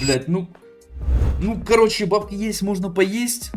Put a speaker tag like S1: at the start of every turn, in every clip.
S1: Блять, ну. Ну, короче, бабки есть, можно поесть.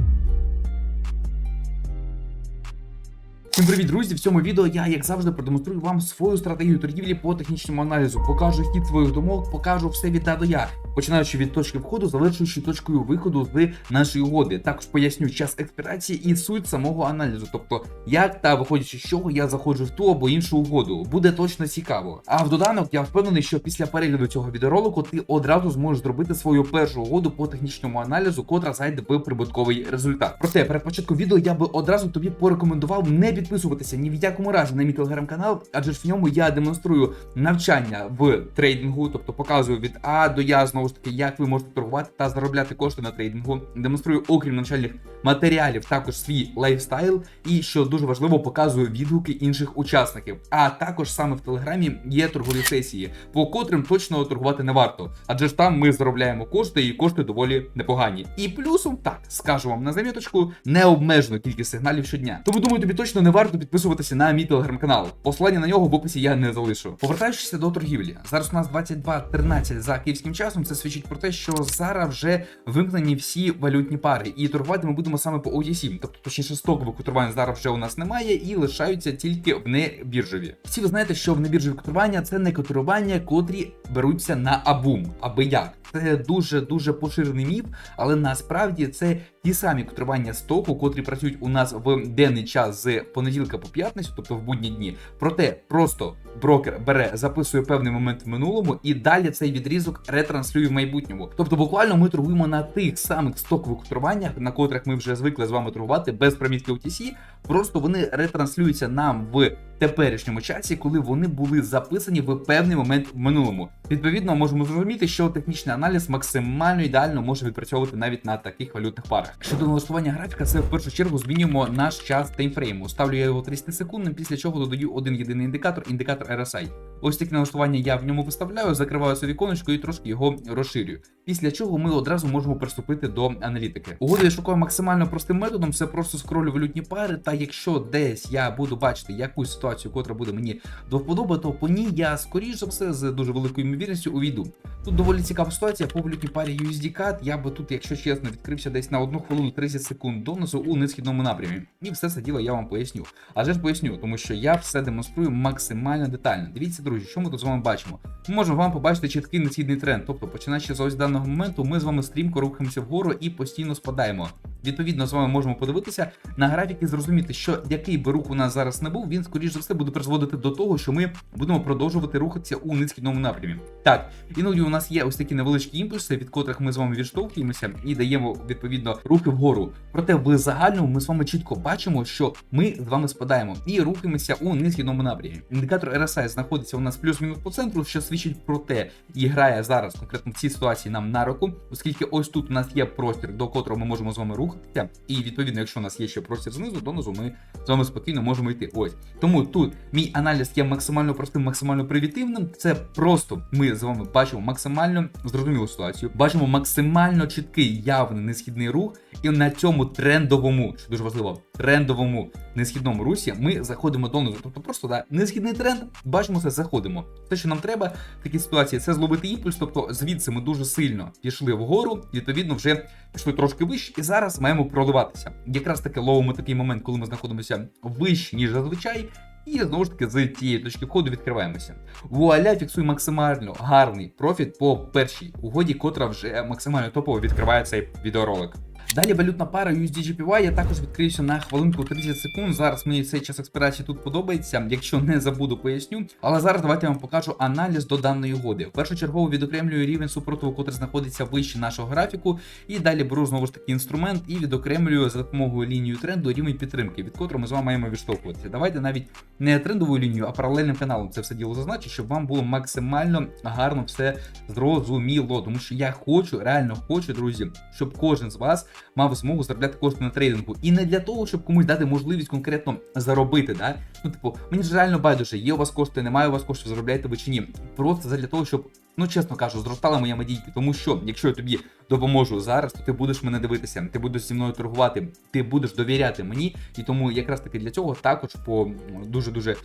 S1: Всім привіт, друзі! В цьому відео я, як завжди, продемонструю вам свою стратегію торгівлі по технічному аналізу. Покажу хід своїх думок, покажу все від А до Я, починаючи від точки входу, завершуючи точкою виходу з нашої угоди. Також поясню час експірації і суть самого аналізу, тобто як та виходячи з чого я заходжу в ту або іншу угоду. Буде точно цікаво. А в доданок я впевнений, що після перегляду цього відеоролику ти одразу зможеш зробити свою першу угоду по технічному аналізу, котра зайде в прибутковий результат. Проте перед початком відео я би одразу тобі порекомендував не підписуватися ні в якому разі на мій телеграм-канал, адже ж в ньому я демонструю навчання в трейдингу, тобто показую від А до Я знову ж таки, як ви можете торгувати та заробляти кошти на трейдингу. Демонструю, окрім навчальних матеріалів, також свій лайфстайл, і що дуже важливо, показую відгуки інших учасників. А також саме в телеграмі є торгові сесії, по котрим точно торгувати не варто, адже ж там ми заробляємо кошти, і кошти доволі непогані. І плюсом так скажу вам на заміточку, необмежену кількість сигналів щодня. Тому думаю, тобі точно не варто підписуватися на мій телеграм-канал. Посилання на нього в описі я не залишу. Повертаючись до торгівлі, зараз у нас 22.13 за київським часом. Це свідчить про те, що зараз вже вимкнені всі валютні пари, і торгувати ми будемо саме по OTC, тобто точніше стокових котирувань зараз вже у нас немає і лишаються тільки в небіржові. Всі ви знаєте, що в небіржові котирування це не котирування, котрі беруться на абум, аби як. Це дуже дуже поширений міф, але насправді це ті самі котрування стоку, котрі працюють у нас в денний час з понеділка по п'ятницю, тобто в будні дні. Проте просто брокер бере, записує певний момент в минулому і далі цей відрізок ретранслює в майбутньому. Тобто, буквально ми торгуємо на тих самих стокових котруваннях, на котрих ми вже звикли з вами торгувати без примітки OTC, Просто вони ретранслюються нам в теперішньому часі, коли вони були записані в певний момент в минулому. Відповідно, можемо зрозуміти, що технічний аналіз максимально ідеально може відпрацьовувати навіть на таких валютних парах. Щодо налаштування графіка, це в першу чергу змінюємо наш час таймфрейму. Ставлю я його 30 секундним, після чого додаю один єдиний індикатор, індикатор RSI. Ось такі налаштування я в ньому виставляю, закриваю це віконечко і трошки його розширюю. Після чого ми одразу можемо приступити до аналітики. Угоду я шукаю максимально простим методом, це просто скролю валютні пари. Та якщо десь я буду бачити якусь ситуацію, котра буде мені до вподоби, то по ній я скоріш за все з дуже великою ймовірністю увійду. Тут доволі цікава ситуація по валютній парі USD CAD. Я би тут, якщо чесно, відкрився десь на 1 хвилину 30 секунд доносу у несхідному напрямі. І все це діло я вам поясню. Адже ж поясню, тому що я все демонструю максимально детально. Дивіться, друзі, що ми тут з вами бачимо. Ми можемо вам побачити чіткий несхідний тренд. Тобто, починаючи з ось даного моменту, ми з вами стрімко рухаємося вгору і постійно спадаємо. Відповідно, з вами можемо подивитися на графік і зрозуміти, що який би рух у нас зараз не був, він скоріш за все буде призводити до того, що ми будемо продовжувати рухатися у низькідному напрямі. Так, іноді у нас є ось такі невеличкі імпульси, від котрих ми з вами відштовхуємося і даємо відповідно рухи вгору. Проте в загальному ми з вами чітко бачимо, що ми з вами спадаємо і рухаємося у низькідному напрямі. Індикатор RSI знаходиться у нас плюс-мінус по центру, що свідчить про те, і грає зараз конкретно в цій ситуації нам на руку, оскільки ось тут у нас є простір, до котрого ми можемо з вами рухатися. І відповідно, якщо у нас є ще простір знизу, донизу ми з вами спокійно можемо йти. Ось тому тут мій аналіз є максимально простим, максимально привітивним. Це просто ми з вами бачимо максимально зрозумілу ситуацію, бачимо максимально чіткий явний несхідний рух, і на цьому трендовому, що дуже важливо, трендовому несхідному русі ми заходимо донизу. Тобто просто да, несхідний тренд, бачимо це, заходимо. Те, що нам треба в такій ситуації, це зловити імпульс. Тобто звідси ми дуже сильно пішли вгору, відповідно, вже пішли трошки вище, і зараз маємо проливатися. Якраз таки ловимо такий момент, коли ми знаходимося вище, ніж зазвичай. І знову ж таки з тієї точки входу відкриваємося. Вуаля фіксує максимально гарний профіт по першій угоді, котра вже максимально топово відкриває цей відеоролик. Далі валютна пара USD-GPY, я також відкриюся на хвилинку 30 секунд. Зараз мені цей час експірації тут подобається. Якщо не забуду, поясню. Але зараз давайте я вам покажу аналіз до даної угоди. Першочергово відокремлюю рівень супротиву, який знаходиться вище нашого графіку. І далі беру знову ж таки інструмент і відокремлюю за допомогою лінію тренду рівень підтримки, від котрого ми з вами маємо відштовхуватися. Давайте навіть не трендовою лінією, а паралельним каналом це все діло зазначу, щоб вам було максимально гарно все зрозуміло. Тому що я хочу, реально хочу, друзі, щоб кожен з вас мав змогу заробляти кошти на трейдингу. І не для того, щоб комусь дати можливість конкретно заробити. Да? Ну, типу, мені ж реально байдуже, є у вас кошти, немає у вас коштів, заробляєте ви чи ні. Просто для того, щоб ну чесно кажу, зростала моя медійка. Тому що, якщо я тобі допоможу зараз, то ти будеш мене дивитися, ти будеш зі мною торгувати, ти будеш довіряти мені. І тому якраз таки для цього також по дуже дуже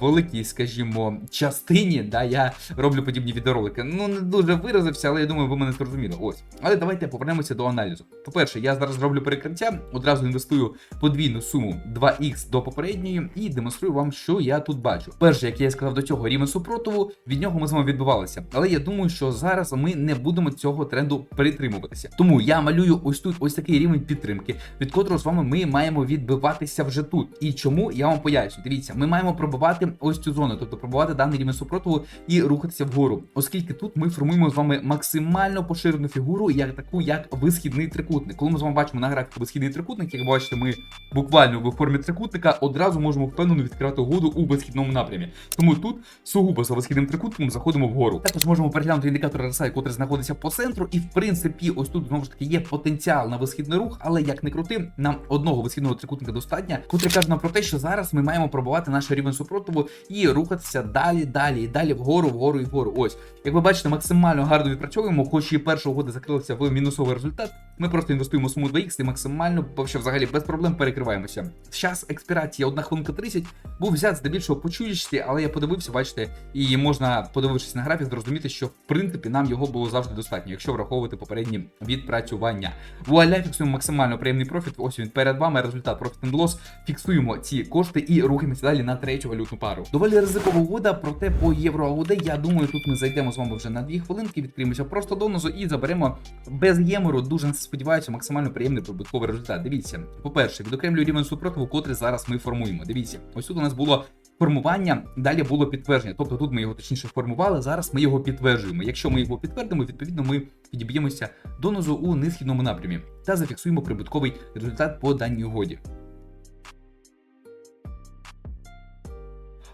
S1: великій, скажімо, частині, да, я роблю подібні відеоролики. Ну не дуже виразився, але я думаю, ви мене зрозуміли. Ось. Але давайте повернемося до аналізу. По-перше, я зараз зроблю перекриття, одразу інвестую подвійну суму 2х до попередньої і демонструю вам, що я тут бачу. Перше, як я сказав до цього, рівень супротиву, від нього ми з вами відбивалися. Але я думаю, що зараз ми не будемо цього тренду перетримуватися. Тому я малюю ось тут ось такий рівень підтримки, від котрого з вами ми маємо відбиватися вже тут. І чому я вам поясню? Дивіться, ми маємо пробивати ось цю зону, тобто пробивати даний рівень супротиву і рухатися вгору, оскільки тут ми формуємо з вами максимально поширену фігуру, як таку, як висхідний трикутник. Коли ми з вами бачимо на графіку висхідний трикутник, як бачите, ми буквально в формі трикутника одразу можемо впевнено відкривати угоду у висхідному напрямі. Тому тут сугубо за висхідним трикутником заходимо вгору. Також можемо переглянути індикатор RSI, який знаходиться по центру, і в принципі, ось тут знову ж таки є потенціал на висхідний рух, але як не крути, нам одного висхідного трикутника достатньо, котрий каже нам про те, що зараз ми маємо пробувати наш рівень супротиву і рухатися далі, далі і далі вгору, вгору і вгору. Ось, як ви бачите, максимально гарно відпрацьовуємо, хоч і перша угода закрилася в мінусовий результат. Ми просто інвестуємо суму 2х і максимально вообще взагалі без проблем перекриваємося. Час експірації 1 хвилинка 30 був взят здебільшого по чуючості, але я подивився, бачите, і можна, подивившись на графік, зрозуміти, що в принципі нам його було завжди достатньо, якщо враховувати попередні відпрацювання. Вуаля, фіксуємо максимально приємний профіт. Ось він перед вами. Результат Profit and Loss. Фіксуємо ці кошти і рухаємося далі на третю валютну пару. Доволі ризикова угода, проте по євро АУД, я думаю, тут ми зайдемо з вами вже на дві хвилинки, відкриємося просто донозу і заберемо без ємору. Дуже сподіваюся, максимально приємний прибутковий результат. Дивіться, по-перше, відокремлюю рівень супротиву, котрий зараз ми формуємо. Дивіться, ось тут у нас було. Формування далі було підтвердження, тобто тут ми його точніше формували. Зараз ми його підтверджуємо. Якщо ми його підтвердимо, відповідно ми підіб'ємося донозу у несхідному напрямі та зафіксуємо прибутковий результат по даній угоді.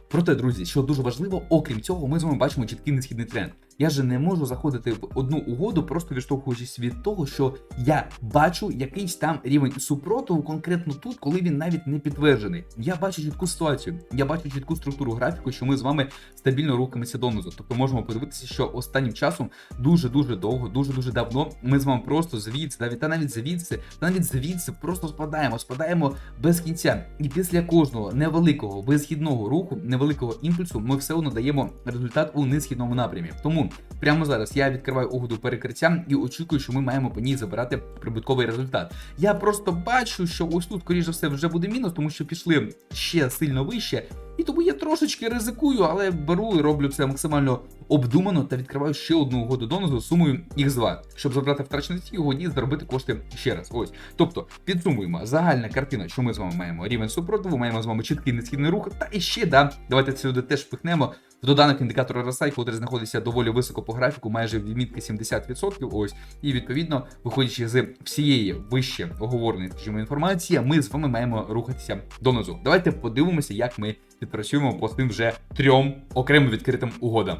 S1: Проте, друзі, що дуже важливо, окрім цього, ми з вами бачимо чіткий несхідний тренд. Я же не можу заходити в одну угоду, просто відштовхуючись від того, що я бачу якийсь там рівень супротиву конкретно тут, коли він навіть не підтверджений. Я бачу чітку ситуацію, я бачу чітку структуру графіку, що ми з вами стабільно рухаємося донизу. Тобто можемо подивитися, що останнім часом дуже дуже довго, дуже дуже давно ми з вами просто звідси, навіть та навіть звідси, та навіть звідси просто спадаємо, спадаємо без кінця. І після кожного невеликого висхідного руху, невеликого імпульсу, ми все одно даємо результат у несхідному напрямі. Тому прямо зараз я відкриваю угоду перекриття і очікую, що ми маємо по ній забирати прибутковий результат. Я просто бачу, що ось тут, скоріш за все, вже буде мінус, тому що пішли ще сильно вище. Тому я трошечки ризикую, але беру і роблю це максимально обдумано та відкриваю ще одну угоду донозу сумою X2, щоб забрати втрачені ці угоді і заробити кошти ще раз. Ось. Тобто, підсумуємо, загальна картина, що ми з вами маємо рівень супротиву, маємо з вами чіткий несхідний рух, та і ще да, давайте сюди теж впихнемо. В доданок індикатор RSI, який знаходиться доволі високо по графіку, майже відмітки 70%. Ось, і відповідно, виходячи з всієї вище оговореної скажімо, інформації, ми з вами маємо рухатися донизу. Давайте подивимося, як ми відпрацюємо по тим вже трьом окремо відкритим угодам.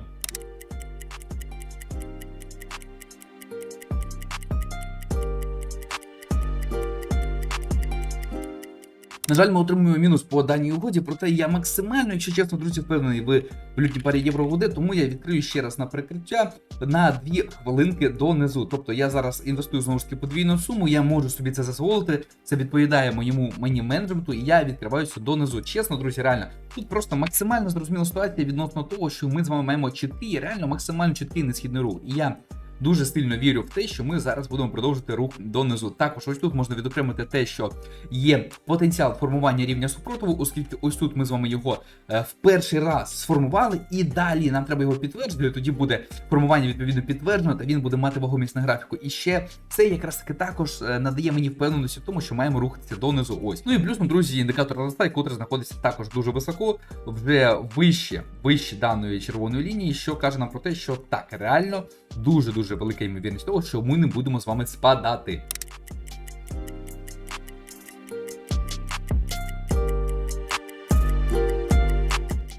S1: На жаль, ми отримуємо мінус по даній угоді, проте я максимально, якщо чесно, друзі, впевнений в валютній парі євро УГД, тому я відкрию ще раз на прикриття на 2 хвилинки донизу. Тобто я зараз інвестую знову ж таки подвійну суму, я можу собі це дозволити. Це відповідає моєму мені менеджменту, і я відкриваюся донизу. Чесно, друзі, реально. Тут просто максимально зрозуміла ситуація відносно того, що ми з вами маємо чіткий, реально максимально чіткий несхідний рух. І я дуже сильно вірю в те, що ми зараз будемо продовжити рух донизу. Також ось тут можна відокремити те, що є потенціал формування рівня супротиву, оскільки ось тут ми з вами його е, в перший раз сформували, і далі нам треба його підтвердити. Тоді буде формування відповідно підтверджено, та він буде мати вагомість на графіку. І ще це якраз таки також е, надає мені впевненості в тому, що маємо рухатися донизу. Ось. Ну і плюсом, друзі, індикатор RSI, котрий знаходиться також дуже високо, вже вище, вище даної червоної лінії, що каже нам про те, що так реально дуже дуже велика ймовірність того, що ми не будемо з вами спадати.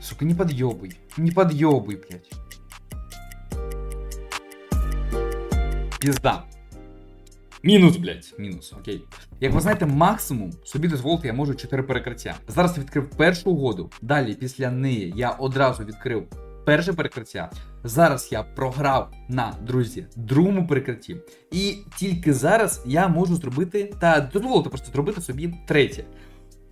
S1: Сука, не подъебывай. Не подъебывай, блядь. Пізда. Мінус, блядь. Мінус, окей. Як ви знаєте, максимум собі дозволити я можу 4 перекриття. Зараз я відкрив першу угоду. Далі, після неї, я одразу відкрив перше перекриття. Зараз я програв на друзі другому перекритті. І тільки зараз я можу зробити та дозволити просто зробити собі третє.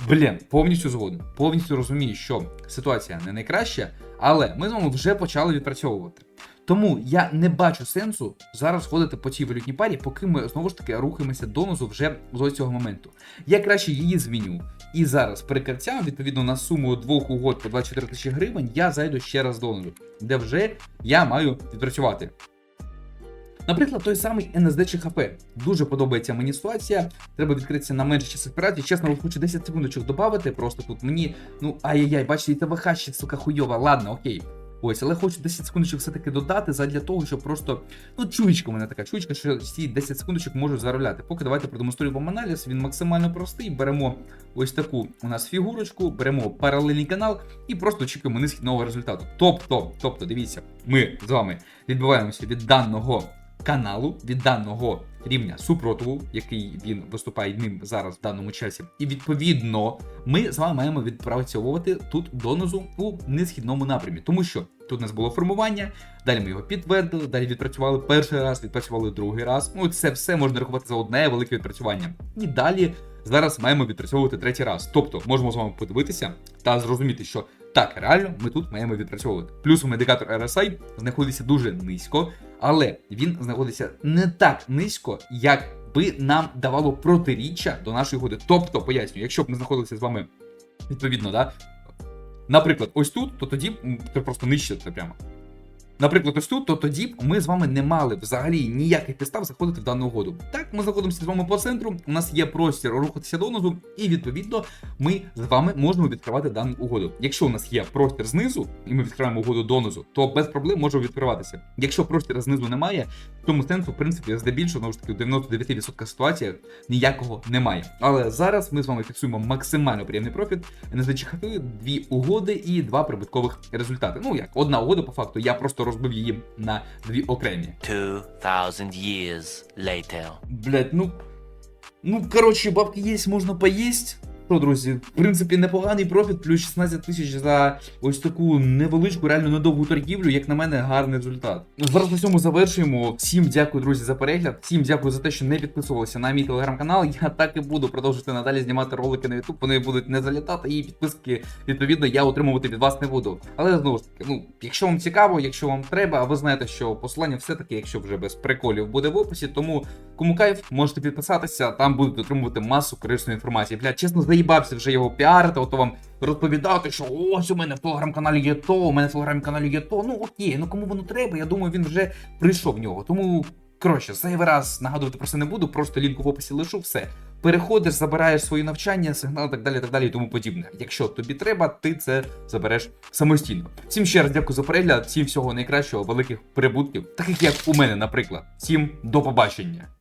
S1: Блін, повністю згоден. Повністю розумію, що ситуація не найкраща, але ми з вами вже почали відпрацьовувати. Тому я не бачу сенсу зараз ходити по цій валютній парі, поки ми знову ж таки рухаємося донизу вже з ось цього моменту. Я краще її зміню. І зараз перекриття, відповідно на суму двох угод по 24 тисячі гривень, я зайду ще раз донизу, де вже я маю відпрацювати. Наприклад, той самий NSD чи ХП. Дуже подобається мені ситуація. Треба відкритися на менше час операції. Чесно, хочу 10 секундочок додати. Просто тут мені, ну ай-яй-яй, бачите, і ТВХ ще сука хуйова. Ладно, окей. Ось, але хочу 10 секундочок все-таки додати задля того, щоб просто. Ну, чуєчка у мене така чуєчка, що ці 10 секундочок можуть заробляти. Поки давайте продемонструю вам аналіз. Він максимально простий. Беремо ось таку у нас фігурочку, беремо паралельний канал і просто очікуємо низького результату. Тобто, тобто, дивіться, ми з вами відбуваємося від даного каналу, від даного рівня супротиву, який він виступає ним зараз в даному часі. І відповідно ми з вами маємо відпрацьовувати тут донизу у несхідному напрямі, тому що тут у нас було формування, далі ми його підтвердили, далі відпрацювали перший раз, відпрацювали другий раз. Ну це все можна рахувати за одне велике відпрацювання. І далі зараз маємо відпрацьовувати третій раз. Тобто можемо з вами подивитися та зрозуміти, що так, реально, ми тут маємо відпрацьовувати. Плюс індикатор RSI знаходиться дуже низько, але він знаходиться не так низько, як би нам давало протиріччя до нашої угоди. Тобто, пояснюю, якщо б ми знаходилися з вами відповідно, да, наприклад, ось тут, то тоді ти просто нищити прямо. Наприклад, ось тут, то тоді б ми з вами не мали взагалі ніяких підстав заходити в дану угоду. Так, ми знаходимося з вами по центру, у нас є простір рухатися донизу, і відповідно ми з вами можемо відкривати дану угоду. Якщо у нас є простір знизу, і ми відкриваємо угоду донизу, то без проблем може відкриватися. Якщо простіру знизу немає, в тому сенсу, в принципі, здебільшого, знову ж таки, в 99% ситуаціях ніякого немає. Але зараз ми з вами фіксуємо максимально приємний профіт, не зачекати дві угоди і два прибуткових результати. Ну як одна угода, по факту, я просто розбив її на дві окремі.
S2: 2,000 years later.
S1: Блять, ну. Ну, коротше, бабки є, можна поїсть. Що, друзі, в принципі, непоганий профіт, плюс 16 тисяч за ось таку невеличку, реально недовгу торгівлю, як на мене, гарний результат. Зараз на цьому завершуємо. Всім дякую, друзі, за перегляд. Всім дякую за те, що не підписувалися на мій телеграм-канал. Я так і буду продовжувати надалі знімати ролики на YouTube. Вони будуть не залітати, і підписки, відповідно, я отримувати від вас не буду. Але знову ж таки, ну, якщо вам цікаво, якщо вам треба, а ви знаєте, що посилання все-таки, якщо вже без приколів, буде в описі, тому кому кайф, можете підписатися, там будете отримувати масу корисної інформації. Бля, чесно, заїбався вже його піарити, ото вам розповідати, що ось у мене в телеграм-каналі є то, у мене в телеграм-каналі є то. Ну окей, ну кому воно треба, я думаю, він вже прийшов в нього. Тому, коротше, зайвий раз нагадувати про це не буду, просто лінку в описі лишу, все. Переходиш, забираєш свої навчання, сигнал, так далі, так далі і тому подібне. Якщо тобі треба, ти це забереш самостійно. Всім ще раз дякую за перегляд, всім всього найкращого, великих прибутків, таких як у мене, наприклад. Всім до побачення.